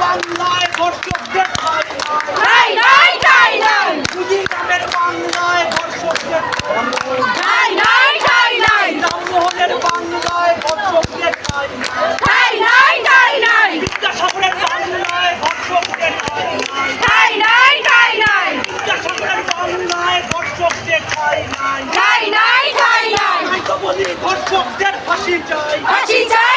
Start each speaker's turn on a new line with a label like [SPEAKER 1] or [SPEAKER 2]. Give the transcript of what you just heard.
[SPEAKER 1] বাংলায় ধর্ষকদের ধর্ষকদের ফাঁসি চাই। ফাঁসি চাই।